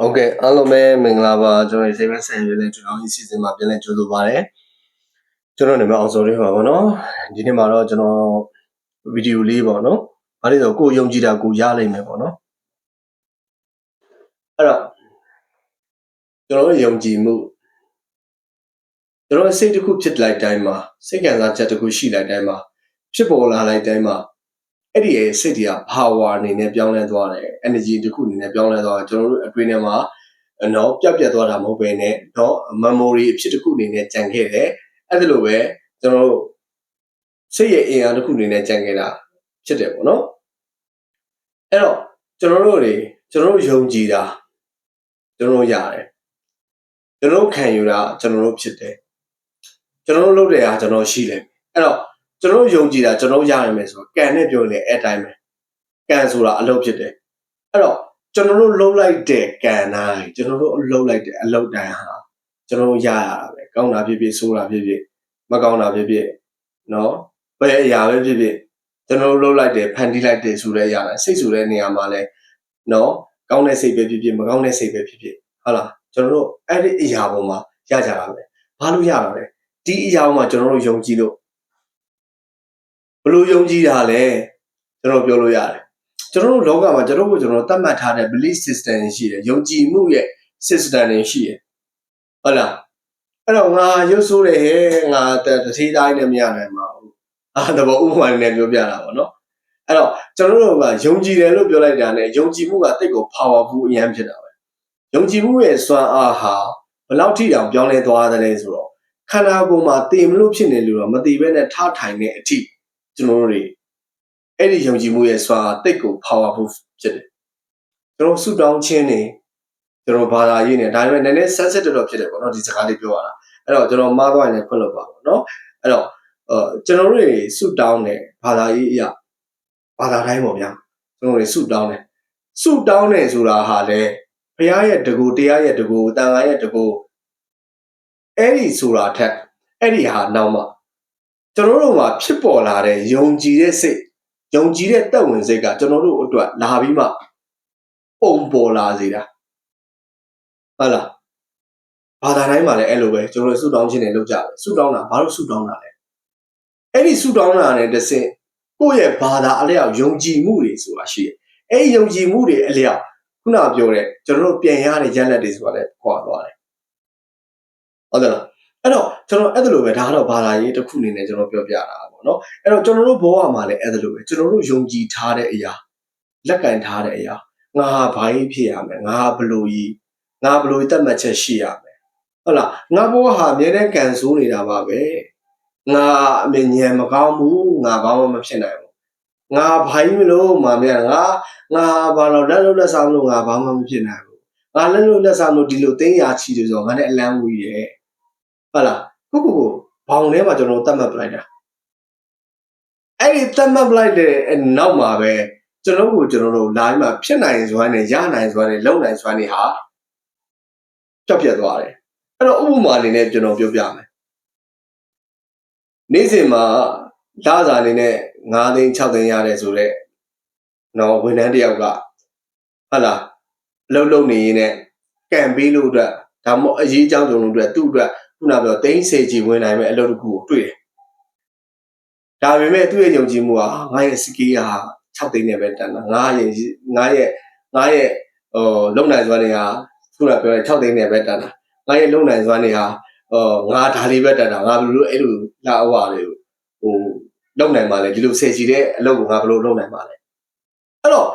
ဟုတ်ကဲ့အားလုံးပဲမင်္ဂလာပါကျွန်တော်ဒီ Saver ဆန်ရွေးလေးကျွန်တော်ဒီ season မှာပြန်လည်ကြိုဆိုပါရစေကျွန်တော်နာမည်အောင်စော်လေးပါဗောနော်ဒီနေ့မှာတော့ကျွန်တော်ဗီဒီယိုလေးပေါ့နော်ဘာလို့လဲဆိုတော့ကိုယ်ယုံကြည်တာကိုရလိမ့်မယ်ပေါ့နော်အဲ့တော့ကျွန်တော်ယုံကြည်မှုကျွန်တော်စိတ်တစ်ခုဖြစ်လိုက်တိုင်းမှာစိတ်ကံစားချက်တစ်ခုရှိလိုက်တိုင်းမှာဖြစ်ပေါ်လာလိုက်တိုင်းမှာ အဲ့ဒီရဲ့စိတ်တွေက power အနေနဲ့ပြောင်းလဲသွားတယ် energy တစ်ခုအနေနဲ့ပြောင်းလဲသွားတယ်ကျွန်တော်တို့အတွင်းထဲမှာနော်ပြတ်ပြတ်သွားတာမဟုတ်ပဲねနော် memory အဖြစ်တစ်ခုအနေနဲ့ကြံခဲ့တယ်အဲ့ဒါလိုပဲကျွန်တော်တို့စိတ်ရဲ့အင်အားတစ်ခုအနေနဲ့ကြံခဲ့တာဖြစ်တယ်ပေါ့နော်အဲ့တော့ကျွန်တော်တို့တွေကျွန်တော်တို့ယုံကြည်တာကျွန်တော်တို့ရတယ်ကျွန်တော်တို့ခံယူတာကျွန်တော်တို့ဖြစ်တယ်ကျွန်တော်တို့လုပ်တဲ့အားကျွန်တော်ရှိတယ်အဲ့တော့ ကျွန်တော်တို့ယုံကြည်တာကျွန်တော်ရရမယ်ဆိုတော့ကံနဲ့ပြောရင်အဲ့တိုင်းပဲကံဆိုတာအလုပ်ဖြစ်တယ်အဲ့တော့ကျွန်တော်တို့လှုပ်လိုက်တဲ့ကံတိုင်းကျွန်တော်တို့လှုပ်လိုက်တဲ့အလုပ်တိုင်းဟာကျွန်တော်တို့ရရတာပဲကောင်းတာဖြစ်ဖြစ်ဆိုးတာဖြစ်ဖြစ်မကောင်းတာဖြစ်ဖြစ်နော်ဘယ်အရာပဲဖြစ်ဖြစ်ကျွန်တော်တို့လှုပ်လိုက်တယ်ဖန်တီးလိုက်တယ်ဆိုတဲ့အရာတိုင်းစိတ်ဆိုတဲ့နေရာမှာလဲနော်ကောင်းတဲ့စိတ်ပဲဖြစ်ဖြစ်မကောင်းတဲ့စိတ်ပဲဖြစ်ဖြစ်ဟုတ်လားကျွန်တော်တို့အဲ့ဒီအရာပေါ်မှာရကြတာပဲဘာလို့ရတာလဲဒီအရာပေါ်မှာကျွန်တော်တို့ယုံကြည်လို့ ဘလို့ယုံကြည်တာလဲကျွန်တော်ပြောလို့ရတယ်ကျွန်တော်တို့လောကမှာကျွန်တော်တို့ကျွန်တော်သတ်မှတ်ထားတဲ့ belief system တွေရှိတယ်ယုံကြည်မှုရဲ့ system တွေရှိတယ်ဟုတ်လားအဲ့တော့ငါရုပ်ဆိုးတယ်ဟဲ့ငါတတိတိုင်းနဲ့မရနိုင်ပါဘူးအာတဘောဥပမာနဲ့ပြောပြတာပေါ့နော်အဲ့တော့ကျွန်တော်တို့ကယုံကြည်တယ်လို့ပြောလိုက်တာနဲ့ယုံကြည်မှုကတိတ်ကို powerful အရင်ဖြစ်တာပဲယုံကြည်မှုရဲ့စွမ်းအားဟာဘယ်လောက်ထိတောင်ပြောင်းလဲသွားတယ်လဲဆိုတော့ခန္ဓာကိုယ်မှာတည်မလို့ဖြစ်နေလို့တော့မတည်ဘဲနဲ့ထားထိုင်တဲ့အထိ ကျွန်တော်တို့တွေအဲ့ဒီယုံကြည်မှုရဲ့စွမ်းအားတိတ်ကို powerful ဖြစ်တယ်ကျွန်တော်ဆူတောင်းခြင်းနေကျွန်တော်ဘာသာရေးနေဒါပေမဲ့နည်းနည်း sensitive တော့ဖြစ်တယ်ပေါ့နော်ဒီစကားလေးပြောရတာအဲ့တော့ကျွန်တော်မှားသွားရင်လည်းခွင့်လွှတ်ပါပေါ့နော်အဲ့တော့အဲကျွန်တော်တို့တွေဆူတောင်းတယ်ဘာသာရေးအရာဘာသာတိုင်းပေါ့ဗျာကျွန်တော်တွေဆူတောင်းတယ်ဆူတောင်းတယ်ဆိုတာဟာလေဘုရားရဲ့တကူတရားရဲ့တကူတန်ခါရဲ့တကူအဲ့ဒီဆိုတာထက်အဲ့ဒီဟာနောက်မှ ကျွန်တော်တို့မှာဖြစ်ပေါ်လာတဲ့ယုံကြည်တဲ့စိတ်ယုံကြည်တဲ့တက်ဝင်စိတ်ကကျွန်တော်တို့အတွက်လာပြီးမှပုံပေါ်လာစေတာဟုတ်လားဘာသာတိုင်းမှာလည်းအဲ့လိုပဲကျွန်တော်တို့ဆူတောင်းခြင်းတွေလုပ်ကြတယ်ဆူတောင်းတာဘာလို့ဆူတောင်းတာလဲအဲ့ဒီဆူတောင်းတာနဲ့တဆင့်ကိုယ့်ရဲ့ဘာသာအလျောက်ယုံကြည်မှုတွေဆိုတာရှိတယ်အဲ့ဒီယုံကြည်မှုတွေအလျောက်ခုနပြောတဲ့ကျွန်တော်တို့ပြန်ရတဲ့ရလက်တွေဆိုတာလည်းခွာသွားတယ်ဟုတ်တယ်လား အဲ့တော့ကျွန်တော်အဲ့ဒါလိုပဲဒါကတော့ဘာသာရေးတစ်ခုအနေနဲ့ကျွန်တော်ပြောပြတာပေါ့နော်အဲ့တော့ကျွန်တော်တို့ဘဝမှာလည်းအဲ့ဒါလိုပဲကျွန်တော်တို့ယုံကြည်ထားတဲ့အရာလက်ကင်ထားတဲ့အရာငါဟာဘာကြီးဖြစ်ရမယ်ငါဟာဘလို့ကြီးငါဘလို့တက်မှတ်ချက်ရှိရမယ်ဟုတ်လားငါဘဝဟာအမြဲတမ်းကန်ဆိုးနေတာပါပဲငါအမြင်ဉာဏ်မကောင်းဘူးငါဘာမှမဖြစ်နိုင်ဘူးငါဘာကြီးမလို့မာမြငါငါဘာလို့လက်လို့လက်ဆောင်လို့ငါဘာမှမဖြစ်နိုင်ဘူးငါလက်လို့လက်ဆောင်လို့ဒီလိုတင်းရာချီတယ်ဆိုတော့ငါနဲ့အလန်းဝီးရဲ့ ဟုတ်လားကိုကိုကိုဘောင်ထဲမှာကျွန်တော်တတ်မှတ်ပလိုက်တာအဲ့ဒီတတ်မှတ်ပလိုက်တဲ့နောက်မှာပဲကျွန်တော်ကိုကျွန်တော်တို့ line မှာဖြစ်နိုင်စွမ်းနဲ့ရနိုင်စွမ်းနဲ့လုံနိုင်စွမ်းတွေဟာပြတ်ပြတ်သွားတယ်အဲ့တော့ဥပမာအနေနဲ့ကျွန်တော်ပြောပြမယ်နေ့စဉ်မှာလစာအနေနဲ့9သိန်း6သိန်းရတယ်ဆိုတော့နော်ဝန်ထမ်းတယောက်ကဟုတ်လားအလုပ်လုပ်နေရင်လည်းကံပေးလို့အတွက်ဒါမှမဟုတ်အရေးအကြောင်းကြုံလို့အတွက်သူ့အတွက် ခုနပြောသိန်းစေကြီးဝင်နိုင်မဲ့အလုပ်တစ်ခုကိုတွေ့တယ်။ဒါပေမဲ့သူ့ရဲ့ယုံကြည်မှုဟာငါရဲ့စကီးဟာ6သိန်းနဲ့ပဲတန်တာ။ငါရဲ့ငါရဲ့ငါရဲ့ဟိုလုံနိုင်စွမ်းတွေဟာခုနပြောတဲ့6သိန်းနဲ့ပဲတန်တာ။ငါရဲ့လုံနိုင်စွမ်းတွေဟာဟိုငါဒါလေးပဲတန်တာ။ငါဘယ်လိုအဲ့လိုလာအဝါလေးဟိုလုံနိုင်ပါလဲဒီလိုစေကြီးတဲ့အလုပ်ကိုငါဘယ်လိုလုံနိုင်ပါလဲ။အဲ့တော့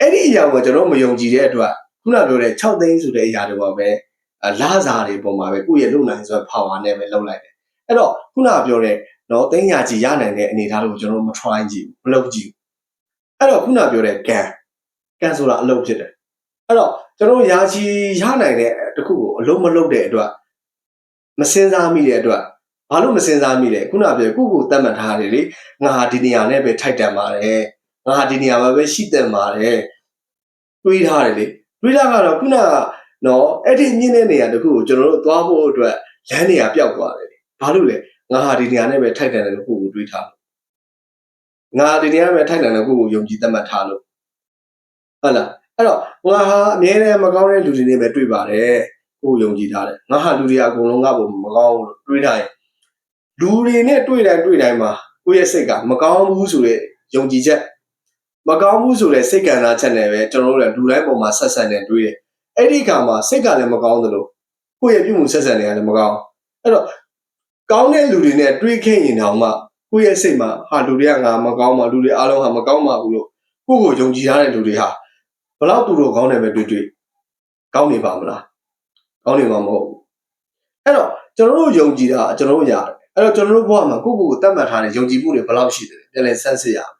အဲ့ဒီအရာကိုကျွန်တော်မယုံကြည်တဲ့အတွက်ခုနပြောတဲ့6သိန်းဆိုတဲ့အရာတွေပါပဲ လာစားတွေပုံမှာပဲကိုယ့်ရဲ့လုံနိုင်စွမ်း power နဲ့ပဲလုံလိုက်တယ်အဲ့တော့ခုနပြောတဲ့နော်သိညာကြီးရနိုင်တဲ့အနေအထားကိုကျွန်တော်မ try ကြည့်ဘူးမလုပ်ကြည့်ဘူးအဲ့တော့ခုနပြောတဲ့ can can ဆိုတာအလုပ်ဖြစ်တယ်အဲ့တော့ကျွန်တော်ရာချီရနိုင်တဲ့တခုကိုအလုံးမလုပ်တဲ့အတွက်မစင်စားမိတဲ့အတွက်ဘာလို့မစင်စားမိလဲခုနပြောကိုကိုတတ်မှတ်ထားတယ်လေငါဟာဒီနေရာနဲ့ပဲထိုက်တန်ပါတယ်ငါဟာဒီနေရာမှာပဲရှိတန်ပါတယ်တွေးထားတယ်လေတွေးတာကတော့ခုနက နော်အဲ့ဒီမြင့်တဲ့နေရာတခုကိုကျွန်တော်တို့သွားဖို့အတွက်လမ်းနေရာပျောက်သွားတယ်ဘာလို့လဲငါဟာဒီနေရာနဲ့ပဲထိုက်တန်တယ်လို့ကိုကိုတွေးထားလို့ငါဒီနေရာနဲ့ထိုက်တန်တယ်ကိုကိုယုံကြည်သတ်မှတ်ထားလို့ဟုတ်လားအဲ့တော့ငါဟာအမြဲတမ်းမကောင်းတဲ့လူတွေနဲ့ပဲတွေ့ပါတယ်ကိုယုံကြည်ထားတယ်ငါဟာလူတွေအကုန်လုံးကဘုံမကောင်းဘူးလို့တွေးထားရင်လူတွေနဲ့တွေ့တိုင်းတွေ့တိုင်းမှာကိုယ့်ရဲ့စိတ်ကမကောင်းဘူးဆိုတဲ့ယုံကြည်ချက်မကောင်းဘူးဆိုတဲ့စိတ်ကံစားချက်နဲ့ပဲကျွန်တော်တို့ကလူတိုင်းပုံမှာဆက်ဆံနေတွေ့တယ် အဲ့ဒီခါမှာစိတ်ကလည်းမကောင်းသလိုကိုယ့်ရဲ့ပြုမှုဆက်ဆံနေရတယ်မကောင်းအဲ့တော့ကောင်းတဲ့လူတွေနဲ့တွေ့ခဲ့ရင်တောင်မှကိုယ့်ရဲ့စိတ်မှာဟာလူတွေကငါမကောင်းပါလူတွေအားလုံးဟာမကောင်းပါဘူးလို့ကိုယ့်ကိုယုံကြည်ထားတဲ့လူတွေဟာဘလောက်သူတို့ကောင်းတယ်ပဲတွေ့တွေ့ကောင်းနေပါမလားကောင်းနေမှာမဟုတ်ဘူးအဲ့တော့ကျွန်တော်တို့ယုံကြည်တာကျွန်တော်တို့ရတယ်အဲ့တော့ကျွန်တော်တို့ဘဝမှာကိုယ့်ကိုယ်ကိုတတ်မှတ်ထားတဲ့ယုံကြည်မှုတွေဘယ်လောက်ရှိတယ်ပြန်လည်ဆန်းစစ်ရမယ်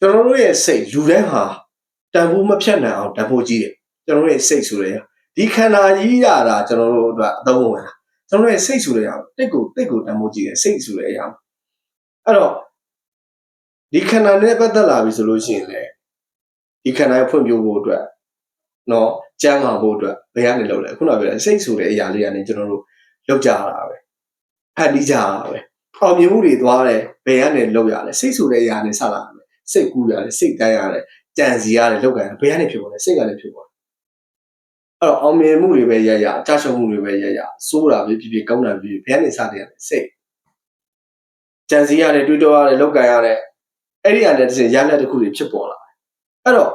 ကျွန်တော်တို့ရဲ့စိတ်လူတိုင်းဟာတန်ဖိုးမဖြတ်နိုင်အောင်တန်ဖိုးကြီးတယ် ကျွန်တော်တို့ရဲ့စိတ်ဆိုတဲ့ဒီခန္ဓာကြီးရတာကျွန်တော်တို့အတွက်အသုံးဝင်တာကျွန်တော်တို့ရဲ့စိတ်ဆိုတဲ့အရာတိတ်ကိုတိတ်ကိုတန်ဖိုးကြီးတယ်စိတ်ဆိုတဲ့အရာအဲ့တော့ဒီခန္ဓာနဲ့ပတ်သက်လာပြီဆိုလို့ရှိရင်လေဒီခန္ဓာရဲ့ဖွံ့ဖြိုးဖို့အတွက်နော်ကျန်းမာဖို့အတွက်ဘယ်ကနေလုပ်လဲခုနကပြောတဲ့စိတ်ဆိုတဲ့အရာလေးကနေကျွန်တော်တို့လုပ်ကြရတာပဲဖန်တီးကြရတာပဲအောင်မြင်မှုတွေသွားတယ်ဘယ်ကနေလုပ်ရလဲစိတ်ဆိုတဲ့အရာနဲ့ဆက်လာတယ်စိတ်ကူးရတယ်စိတ်တိုင်းရတယ်ကြံစီရတယ်လောက်ကန်ဘယ်ကနေဖြစ်ပေါ်လဲစိတ်ကနေဖြစ်ပေါ် အဲ့တော့အောင်မြင်မှုတွေပဲရရအကြရှုံးမှုတွေပဲရရစိုးတာပဲဖြစ်ဖြစ်ကောင်းတာဖြစ်ဖြစ်ဘယ်ကနေစတယ်ရလဲစိတ်ကြံစီရတယ်တွေးတောရတယ်လောက်ကန်ရတယ်အဲ့ဒီအရာနဲ့တစ်စင်ရလက်တစ်ခုတွေဖြစ်ပေါ်လာတယ်အဲ့တော့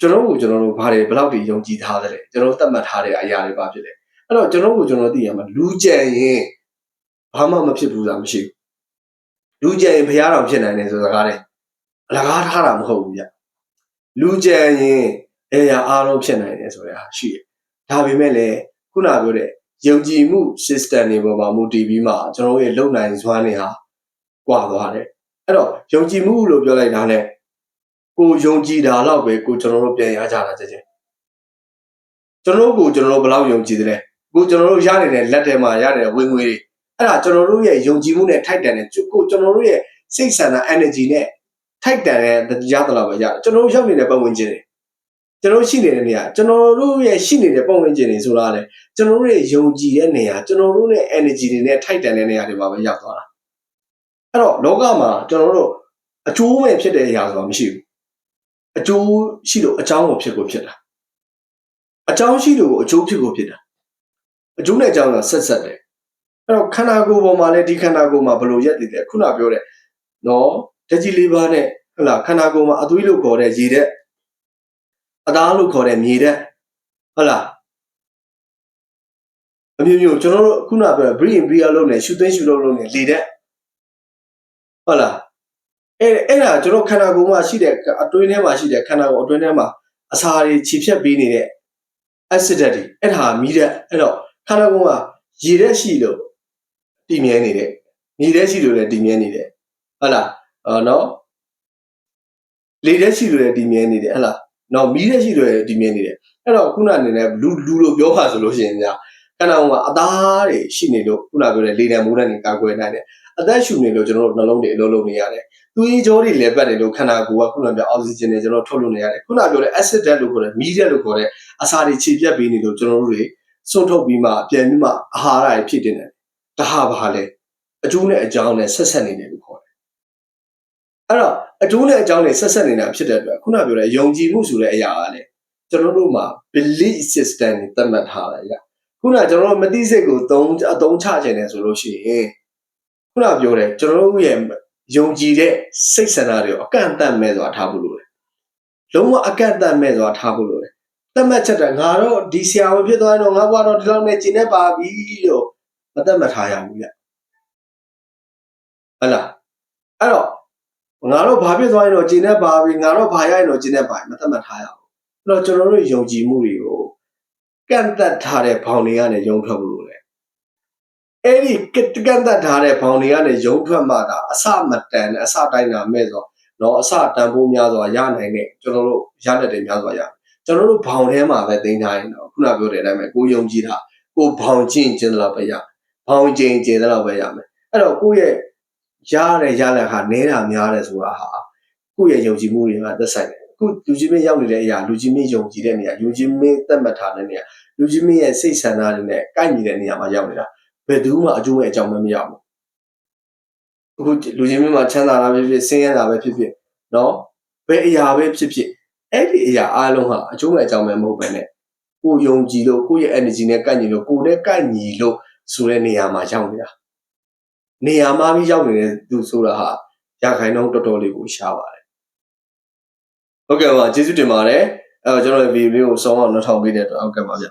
ကျွန်တော်တို့ကျွန်တော်တို့ဘာတွေဘယ်လောက်တွေယုံကြည်ထားသလဲကျွန်တော်သတ်မှတ်ထားတဲ့အရာတွေပါဖြစ်တယ်အဲ့တော့ကျွန်တော်တို့ကျွန်တော်သိရမှာလူကြံရင်ဘာမှမဖြစ်ဘူးဆိုတာမရှိဘူးလူကြံရင်ဘုရားတော်ဖြစ်နိုင်တယ်ဆိုစကားတယ်အလကားထားတာမဟုတ်ဘူးဗျလူကြံရင် အဲရအားလုံးဖြစ်နိုင်တယ်ဆိုတဲ့ဟာရှိတယ်ဒါပေမဲ့လည်းခုနပြောတဲ့ယုံကြည်မှု system တွေပေါ်မှာမူတည်ပြီးမှကျွန်တော်တို့ရဲ့လုံနိုင်စွမ်းတွေဟာကွာသွားတယ်အဲ့တော့ယုံကြည်မှုလို့ပြောလိုက်တာနဲ့ကိုယုံကြည်တာတော့ပဲကိုကျွန်တော်တို့ပြန်ရကြတာကြချင်းကျွန်တော်တို့ကိုကျွန်တော်တို့ဘယ်လောက်ယုံကြည်တယ်လဲကိုကျွန်တော်တို့ရနေတဲ့လက်ထဲမှာရနေတဲ့ဝင်ငွေတွေအဲ့ဒါကျွန်တော်တို့ရဲ့ယုံကြည်မှုနဲ့ထိုက်တန်တဲ့ကိုကျွန်တော်တို့ရဲ့စိတ်ဆန္ဒ energy နဲ့ထိုက်တန်တဲ့တရားတော်ပဲရတယ်ကျွန်တော်တို့ရောက်နေတဲ့ပတ်ဝန်းကျင်တွေ ကျွန်တော်ရှိနေတဲ့နေရာကျွန်တော်တို့ရဲ့ရှိနေတဲ့ပတ်ဝန်းကျင်တွေဆိုတာလေကျွန်တော်တို့ရဲ့ယုံကြည်တဲ့နေရာကျွန်တော်တို့ရဲ့ energy တွေနဲ့ထိုက်တန်တဲ့နေရာတွေမှာပဲရောက်သွားတာအဲ့တော့လောကမှာကျွန်တော်တို့အကျိုးမဲ့ဖြစ်တဲ့အရာဆိုတာမရှိဘူးအကျိုးရှိလို့အကြောင်းကိုဖြစ်ကိုဖြစ်တာအကြောင်းရှိလို့အကျိုးဖြစ်ကိုဖြစ်တာအကျိုးနဲ့အကြောင်းကဆက်ဆက်တယ်အဲ့တော့ခန္ဓာကိုယ်ပေါ်မှာလည်းဒီခန္ဓာကိုယ်မှာဘယ်လိုရက်တည်လဲခုနပြောတဲ့နော်တကြီးလေးပါးနဲ့ဟလာခန္ဓာကိုယ်မှာအသွေးလို့ခေါ်တဲ့ရေတဲ့ အသားလို့ခေါ်တဲ့မြေတဲ့ဟုတ်လားအမျိုးမျိုးကျွန်တော်တို့ခုနပြော brain beer လုံးနဲ့ရှူသွင်းရှူလုံးလုံးနဲ့လေတဲ့ဟုတ်လားအဲ့အဲ့ဒါကျွန်တော်ခန္ဓာကိုယ်မှာရှိတဲ့အတွင်းထဲမှာရှိတဲ့ခန္ဓာကိုယ်အတွင်းထဲမှာအစာတွေခြေဖြတ်ပေးနေတဲ့ acid တွေအဲ့ဒါမီးတဲ့အဲ့တော့ခန္ဓာကိုယ်မှာရေတဲ့ရှိလို့တည်မြဲနေတဲ့မြေတဲ့ရှိလို့လည်းတည်မြဲနေတယ်ဟုတ်လားအော်နော်လေတဲ့ရှိလို့လည်းတည်မြဲနေတယ်ဟုတ်လား နော်မီးတဲ့ရှိလို့လည်းတည်မြဲနေတယ်အဲ့တော့ခုနအနေနဲ့လူလူလို့ပြောပါဆိုလို့ရှိရင်ညာခန္ဓာကိုယ်မှာအသားတွေရှိနေလို့ခုနပြောတဲ့လေတံမိုးတံတွေကာကွယ်နိုင်တယ်အသက်ရှူနေလို့ကျွန်တော်တို့နှလုံးတွေအလုံးလုံးနေရတယ်သွေးကြောတွေလည်းပတ်နေလို့ခန္ဓာကိုယ်ကခုနပြောအောက်ဆီဂျင်တွေကျွန်တော်ထုတ်လွှတ်နေရတယ်ခုနပြောတဲ့ acid ဓာတ်လို့ခေါ်တဲ့မီးဓာတ်လို့ခေါ်တဲ့အစာတွေခြေပြတ်ပေးနေလို့ကျွန်တော်တို့တွေစွန့်ထုတ်ပြီးမှပြန်ပြီးမှအာဟာရတွေဖြစ်တင်တယ်ဒါဟာဘာလဲအကျိုးနဲ့အကြောင်းနဲ့ဆက်ဆက်နေတယ်လို့ခေါ်တယ် အဲ့တော့အကျိုးနဲ့အကြောင်းနဲ့ဆက်ဆက်နေတာဖြစ်တဲ့အတွက်ခုနပြောတဲ့ယုံကြည်မှုဆိုတဲ့အရာကလည်းကျွန်တော်တို့မှာ belief system တွေသတ်မှတ်ထားတယ်ကခုနကျွန်တော်တို့မသိစိတ်ကိုသုံးအသုံးချခြင်းတယ်ဆိုလို့ရှိရင်ခုနပြောတယ်ကျွန်တော်တို့ရဲ့ယုံကြည်တဲ့စိတ်ဆန္ဒတွေကိုအကန့်အသတ်မဲ့စွာထားဖို့လိုတယ်လုံးဝအကန့်အသတ်မဲ့စွာထားဖို့လိုတယ်သတ်မှတ်ချက်တယ်ငါတော့ဒီဆရာဝန်ဖြစ်သွားရင်တော့ငါဘွားတော့ဒီလောက်နဲ့ကျင်နေပါပြီလို့မသတ်မှတ်ထားရဘူးဗျဟုတ်လားအဲ့တော့ ငါတော့ဘာဖြစ်သွားရင်တော့ကျင်နေပါပြီငါတော့ဘာရရင်တော့ကျင်နေပါပြီမသတ်မှတ်ထားရဘူးအဲ့တော့ကျွန်တော်တို့ယုံကြည်မှုတွေကိုကန့်သက်ထားတဲ့ဘောင်တွေကနေယုံထွက်ဖို့လိုတယ်အဲ့ဒီကန့်သက်ထားတဲ့ဘောင်တွေကနေယုံထွက်မှဒါအစမတန်အစတိုင်းတာမဲ့ဆိုတော့အစတန်ဖိုးများစွာရနိုင်တဲ့ကျွန်တော်တို့ရလက်တွေများစွာရကျွန်တော်တို့ဘောင်ထဲမှာပဲသိမ်းထားရင်တော့ခုနပြောတဲ့အတိုင်းပဲကိုယုံကြည်တာကိုဘောင်ချင်းကျင်းတော့ပဲရဘောင်ချင်းကျင်းတော့ပဲရမယ်အဲ့တော့ကိုရဲ့ ရတဲ့ရလက်ဟာနဲတာများတယ်ဆိုတာဟာကိုရဲ့ယုံကြည်မှုတွေကသက်ဆိုင်တယ်ခုလူကြီးမင်းရောက်နေတဲ့အရာလူကြီးမင်းယုံကြည်တဲ့နေရာလူကြီးမင်းသတ်မှတ်ထားတဲ့နေရာလူကြီးမင်းရဲ့စိတ်ဆန္ဒတွေနဲ့ကိုက်ညီတဲ့နေရာမှာရောက်နေတာဘယ်သူမှအကျိုးရဲ့အကြောင်းမမရဘူးအခုလူကြီးမင်းမှာချမ်းသာတာပဲဖြစ်ဆင်းရဲတာပဲဖြစ်ဖြစ်နော်ဘယ်အရာပဲဖြစ်ဖြစ်အဲ့ဒီအရာအားလုံးဟာအကျိုးမဲ့အကြောင်းပဲမဟုတ်ပဲနဲ့ကိုယုံကြည်လို့ကိုယ့်ရဲ့ energy နဲ့ကန့်ညီလို့ကိုယ်နဲ့ကန့်ညီလို့ဆိုတဲ့နေရာမှာရောက်နေတာ နေရာမှာပြီးရောက်နေတဲ့သူဆိုတာဟာရခိုင်နှုန်းတော်တော်လေးကိုရှားပါတယ်ဟုတ်ကဲ့ပါကျေးဇူးတင်ပါတယ်အဲတော့ကျွန်တော်ဒီဗီဒီယိုကိုဆောင်းအောင်နှထောင်ပေးတဲ့အတွက်ဟုတ်ကဲ့ပါဗျ